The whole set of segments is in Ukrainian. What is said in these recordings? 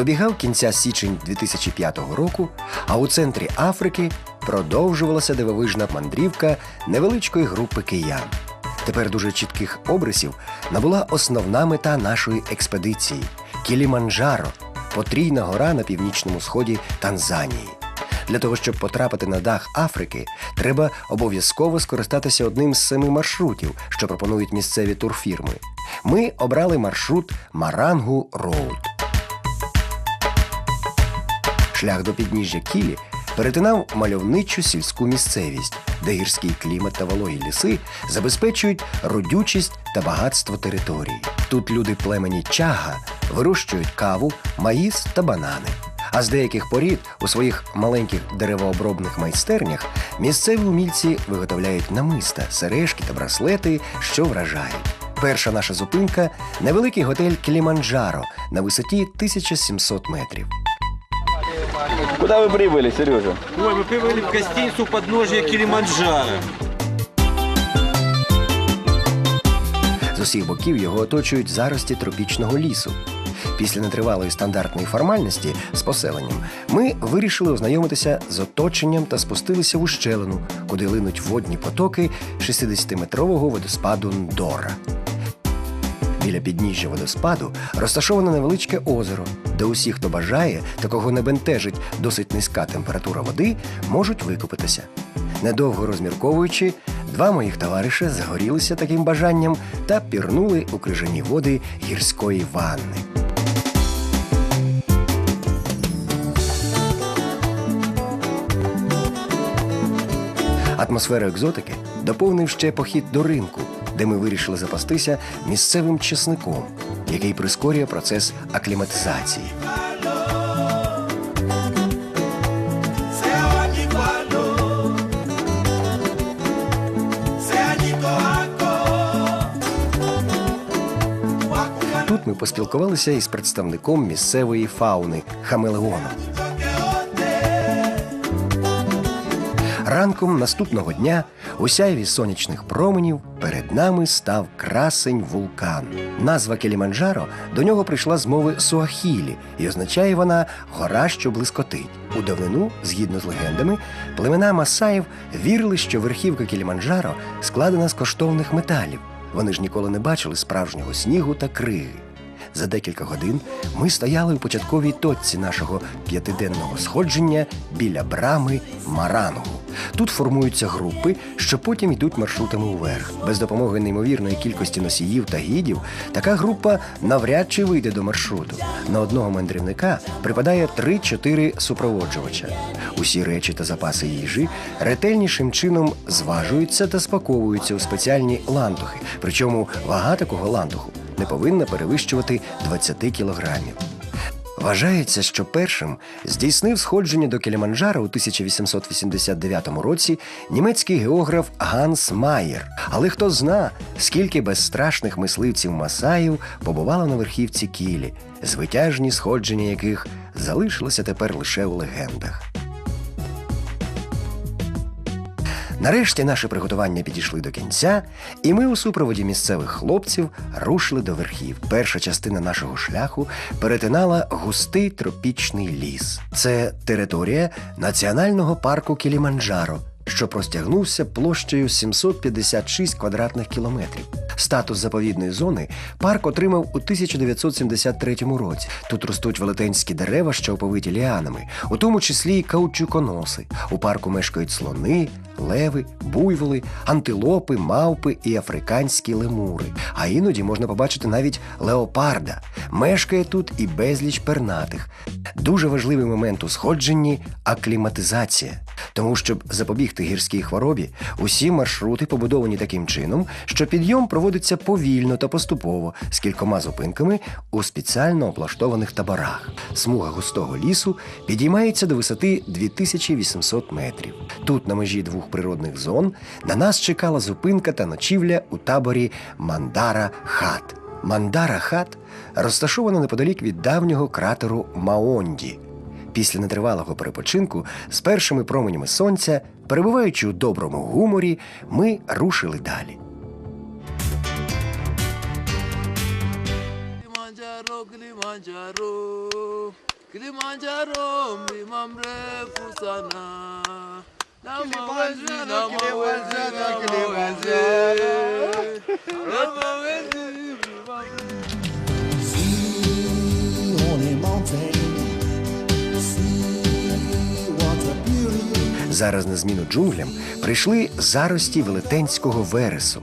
Добігав кінця січень 2005 року, а у центрі Африки продовжувалася дивовижна мандрівка невеличкої групи киян. Тепер дуже чітких обрисів набула основна мета нашої експедиції Кіліманджаро, потрійна гора на північному сході Танзанії. Для того, щоб потрапити на дах Африки, треба обов'язково скористатися одним з семи маршрутів, що пропонують місцеві турфірми. Ми обрали маршрут Марангу Роуд. Шлях до підніжжя Кілі перетинав мальовничу сільську місцевість, де гірський клімат та вологі ліси забезпечують родючість та багатство території. Тут люди племені чага вирощують каву, маїс та банани. А з деяких порід у своїх маленьких деревообробних майстернях місцеві умільці виготовляють намиста, сережки та браслети, що вражають. Перша наша зупинка невеликий готель Кіліманджаро на висоті 1700 метрів. Куда вы прибыли, Сережа? Ой, мы прибыли в гостиницу подножия Килиманджаро. З усіх боків його оточують зарості тропічного лісу. Після нетривалої стандартної формальності з поселенням ми вирішили ознайомитися з оточенням та спустилися в ущелину, куди линуть водні потоки 60-метрового водоспаду Ндора. Біля підніжжя водоспаду розташоване невеличке озеро, де усі, хто бажає та кого не бентежить досить низька температура води, можуть викупатися. Недовго розмірковуючи, два моїх товариша загорілися таким бажанням та пірнули у крижані води гірської ванни. Атмосферу екзотики доповнив ще похід до ринку, де ми вирішили запастися місцевим чесником, який прискорює процес акліматизації. Тут ми поспілкувалися із представником місцевої фауни хамелеоном. Ранком наступного дня у сяйві сонячних променів перед нами став красень вулкан. Назва Келіманджаро до нього прийшла з мови суахілі, і означає вона гора, що блискотить. У давнину, згідно з легендами, племена Масаїв вірили, що верхівка Келіманджаро складена з коштовних металів. Вони ж ніколи не бачили справжнього снігу та криги. За декілька годин ми стояли у початковій точці нашого п'ятиденного сходження біля брами Марангу. Тут формуються групи, що потім йдуть маршрутами уверх. Без допомоги неймовірної кількості носіїв та гідів така група навряд чи вийде до маршруту. На одного мандрівника припадає 3-4 супроводжувача. Усі речі та запаси їжі ретельнішим чином зважуються та спаковуються у спеціальні лантухи. Причому вага такого лантуху не повинна перевищувати 20 кілограмів. Вважається, що першим здійснив сходження до Кіліманджаро у 1889 році німецький географ Ганс Майєр. Але хто зна, скільки безстрашних мисливців Масаїв побувало на верхівці Кілі, звитяжні сходження яких залишилися тепер лише у легендах. Нарешті наші приготування підійшли до кінця, і ми у супроводі місцевих хлопців рушили до верхів. Перша частина нашого шляху перетинала густий тропічний ліс. Це територія національного парку Кіліманджаро, що простягнувся площею 756 квадратних кілометрів. Статус заповідної зони парк отримав у 1973 році. Тут ростуть велетенські дерева, що оповиті ліанами, у тому числі й каучуконоси. У парку мешкають слони, леви, буйволи, антилопи, мавпи і африканські лемури. А іноді можна побачити навіть леопарда. Мешкає тут і безліч пернатих. Дуже важливий момент у сходженні акліматизація. Тому, щоб запобігти гірській хворобі, усі маршрути побудовані таким чином, що підйом проводиться повільно та поступово з кількома зупинками у спеціально облаштованих таборах. Смуга густого лісу підіймається до висоти 2800 метрів. Тут, на межі двох природних зон, на нас чекала зупинка та ночівля у таборі Мандара Хат. Мандара Хат розташована неподалік від давнього кратеру Маонді. Після нетривалого перепочинку з першими променями сонця, перебуваючи у доброму гуморі, ми рушили далі. Kilimanjaro. Зараз на зміну джунглям прийшли зарості велетенського вересу.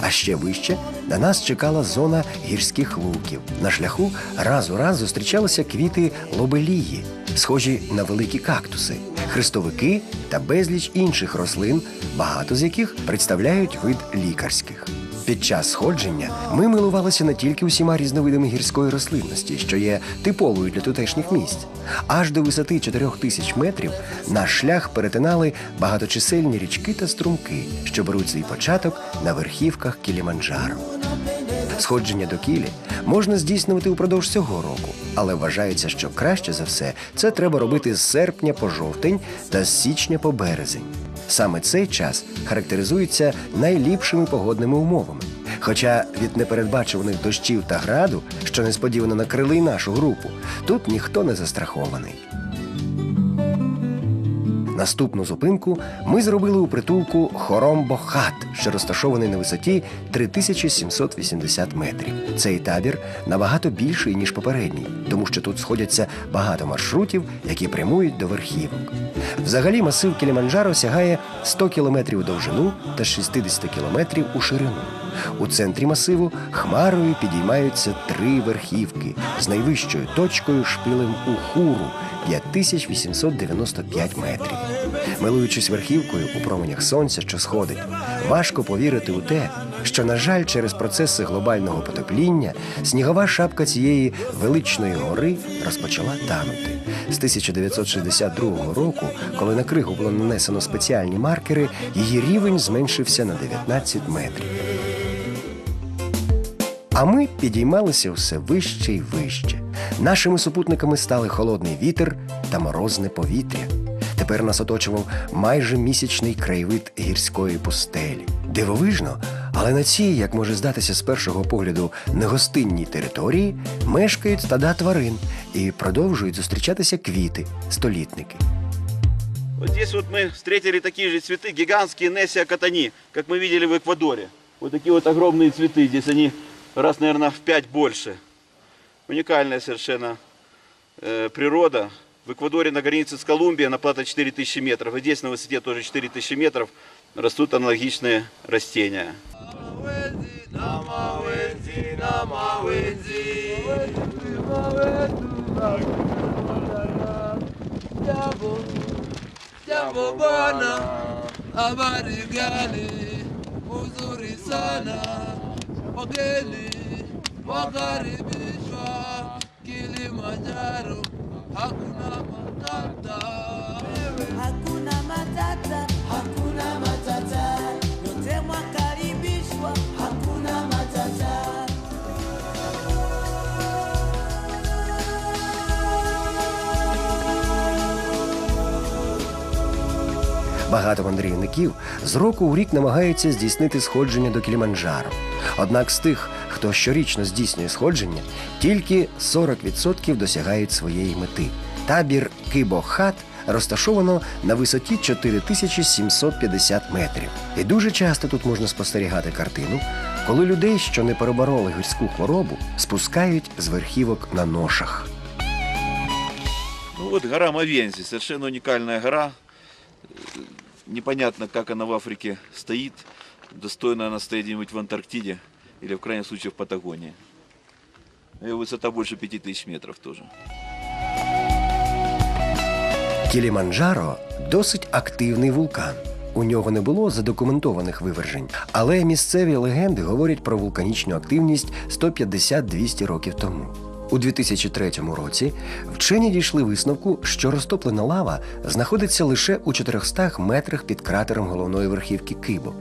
А ще вище на нас чекала зона гірських луків. На шляху раз у раз зустрічалися квіти лобелії, схожі на великі кактуси, хрестовики та безліч інших рослин, багато з яких представляють вид лікарських. Під час сходження ми милувалися не тільки усіма різновидами гірської рослинності, що є типовою для тутешніх місць. Аж до висоти 4 тисяч метрів наш шлях перетинали багаточисельні річки та струмки, що беруть свій початок на верхівках Кіліманджаро. Сходження до кілі можна здійснювати упродовж цього року, але вважається, що краще за все це треба робити з серпня по жовтень та з січня по березень. Саме цей час характеризується найліпшими погодними умовами. Хоча від непередбачуваних дощів та граду, що несподівано накрили й нашу групу, тут ніхто не застрахований. Наступну зупинку ми зробили у притулку Хоромбо-Хат, що розташований на висоті 3780 метрів. Цей табір набагато більший ніж попередній, тому що тут сходяться багато маршрутів, які прямують до верхівок. Взагалі масив Кіліманджаро сягає 100 кілометрів у довжину та 60 кілометрів у ширину. У центрі масиву хмарою підіймаються три верхівки з найвищою точкою шпилем у хуру 5895 метрів. Милуючись верхівкою у променях сонця, що сходить, важко повірити у те, що, на жаль, через процеси глобального потепління снігова шапка цієї величної гори розпочала танути. З 1962 року, коли на кригу було нанесено спеціальні маркери, її рівень зменшився на 19 метрів. А ми підіймалися все вище і вище. Нашими супутниками стали холодний вітер та морозне повітря. Тепер нас оточував майже місячний краєвид гірської пустелі. Дивовижно, але на цій, як може здатися з першого погляду, негостинній території мешкають стада тварин і продовжують зустрічатися квіти, столітники. Вот здесь вот мы встретили такие же цветы, гигантские Нессия катани, как мы видели в Эквадоре. Вот такие вот огромные цветы, здесь они раз, наверное, в пять больше. Уникальная совершенно э, природа. в Эквадоре на границе с Колумбией она плата 4000 метров. И здесь на высоте тоже 4000 метров растут аналогичные растения. Wakaribi Kilimanjaro Багато мандрівників з року у рік намагаються здійснити сходження до Кіліманджаро. Однак з тих, хто щорічно здійснює сходження, тільки 40% досягають своєї мети. Табір Кибохат розташовано на висоті 4750 метрів. І дуже часто тут можна спостерігати картину, коли людей, що не перебороли гірську хворобу, спускають з верхівок на ношах. Ну вот гора Мавензи, совершенно уникальная гора. Непонятно, как она в Африке стоит. Достойно она стоит в Антарктиде или в крайнем случае в Патагонии. Ее высота больше 5000 метров тоже. Кіліманджаро досить активний вулкан. У нього не було задокументованих вивержень, але місцеві легенди говорять про вулканічну активність 150-200 років тому. У 2003 році вчені дійшли висновку, що розтоплена лава знаходиться лише у 400 метрах під кратером головної верхівки Кибо.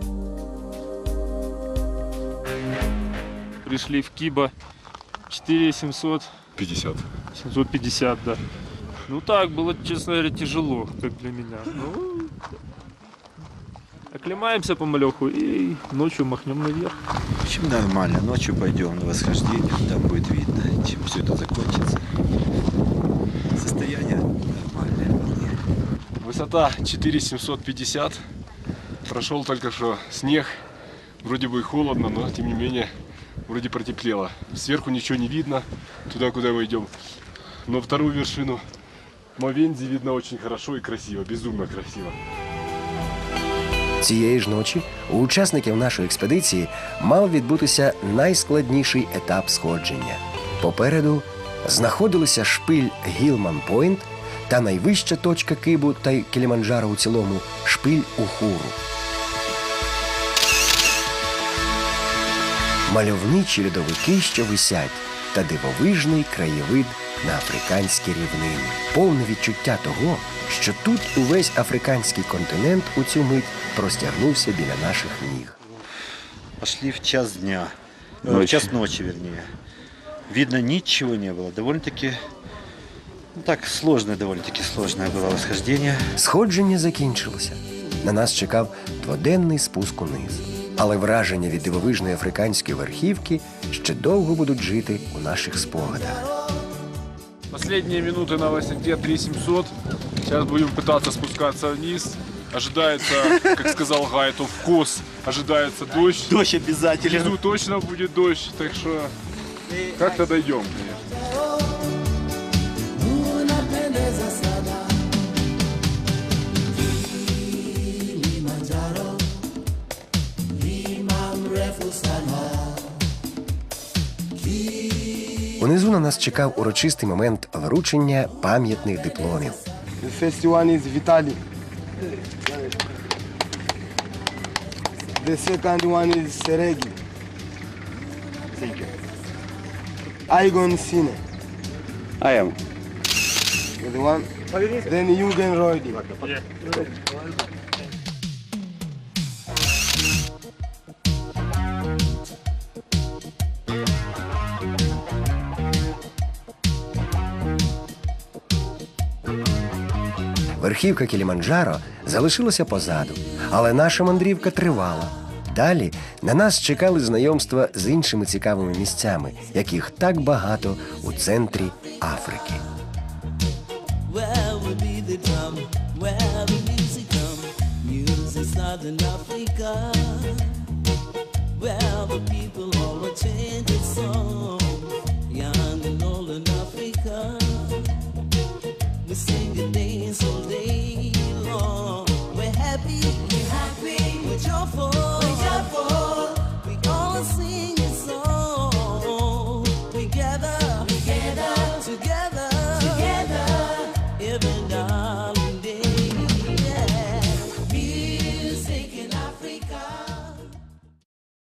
пришли в Киба 4750. 750, да. Ну так, было, честно говоря, тяжело, как для меня. Ну, оклемаемся помалеху и ночью махнем наверх. В общем, нормально. Ночью пойдем на восхождение, там будет видно, чем все это закончится. Состояние нормальное. Высота 4750. Прошел только что снег. Вроде бы и холодно, но тем не менее вроде протеплело. Сверху ничего не видно, туда, куда мы идем. Но вторую вершину Мовензи видно очень хорошо и красиво, безумно красиво. Цієї ж ночі у учасників нашої експедиції мав відбутися найскладніший етап сходження. Попереду знаходилися шпиль Гілман Пойнт та найвища точка Кибу та й Кіліманджаро у цілому шпиль Ухуру. Мальовничі льодовики, що висять, та дивовижний краєвид на африканські рівнини, повне відчуття того, що тут увесь африканський континент у цю мить простягнувся біля наших ніг. Пошли в час дня. Э, В Ночи. час ночи, вернее. Видно, ничего не было. Довольно-таки, ну так, сложное, довольно-таки сложное было восхождение. Сходження закінчилося. На нас чекав дводенний спуск униз. Але враження від дивовижної африканської верхівки ще довго будуть жити у наших спогадах. Последние минуты на высоте 3700. Сейчас будем пытаться спускаться вниз. Ожидается, как сказал Гайтов, вкус. Ожидается дождь. Дождь обязательно. Внизу точно будет дождь, так что как-то дойдем, конечно. Нас чекав урочистий момент вручення пам'ятних дипломів. One is Vitali. The second one is Seregi. Thank you. Igon Sine. I am. The one. Then Eugen Roydi. Верхівка Кіліманджаро залишилася позаду, але наша мандрівка тривала. Далі на нас чекали знайомства з іншими цікавими місцями, яких так багато у центрі Африки. Young and old in Africa. We joyful, we joyful, we gonna sing.